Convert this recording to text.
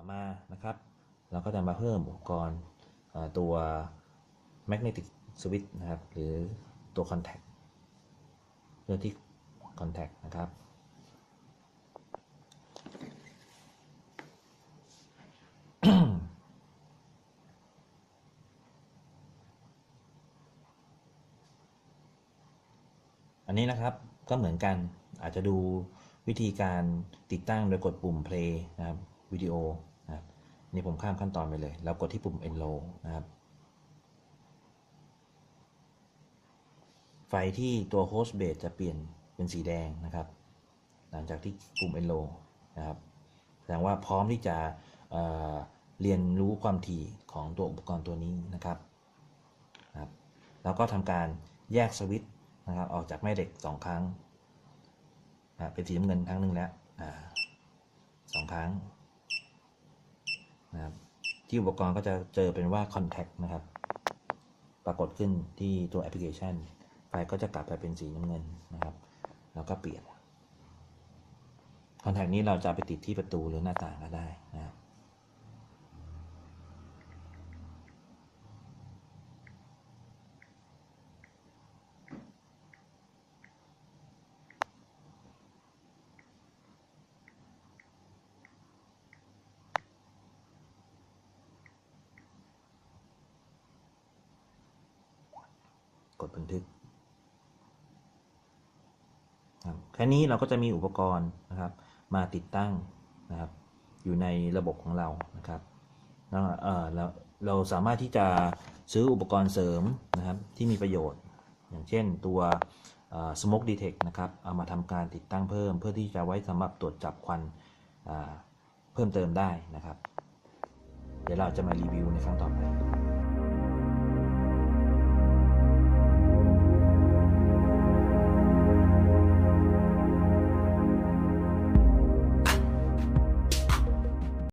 ่อมานะครับ เราก็จะมาเพิ่มอุปกรณ์ตัว magnetic switch นะครับ หรือตัว contact เพื่อที่ contact นะครับอันนี้นะครับก็เหมือนกันอาจจะดูวิธีการติดตั้งโดยกดปุ่ม play นะครับวิดีโอ นี่ผมข้ามขั้นตอนไปเลย แล้วกดที่ปุ่ม enroll นะครับ ไฟที่ตัว host base จะเปลี่ยนเป็นสีแดงนะครับ หลังจากที่ปุ่ม enroll นะครับ แสดงว่าพร้อมที่จะเเรียนรู้ความถี่ของตัวอุปกรณ์ตัวนี้นะครับนะครับแล้วก็ทำการแยกสวิตช์นะครับออกจากแม่เหล็ก 2 ครั้งอ่าเป็นสีน้ำเงินครั้งหนึ่งแล้วสองครั้ง นะครับ ที่อุปกรณ์ก็จะเจอเป็นว่า contact นะครับ ปรากฏขึ้นที่ตัวแอปพลิเคชัน ไฟก็จะกลับไปเป็นสีน้ำเงินนะครับ แล้วก็เปลี่ยน contact นี้เราจะไปติดที่ประตูหรือหน้าต่างก็ได้ กดบันทึกครับแค่นี้เราก็จะมีอุปกรณ์นะครับ มาติดตั้งนะครับ อยู่ในระบบของเรานะครับแล้วเออเราเราสามารถที่จะซื้ออุปกรณ์เสริมนะครับ ที่มีประโยชน์ อย่างเช่นตัว smoke detect นะครับ เอามาทำการติดตั้งเพิ่ม เพื่อที่จะไว้สำหรับตรวจจับควันเพิ่มเติมได้นะครับ เดี๋ยวเราจะมารีวิวในครั้งต่อไป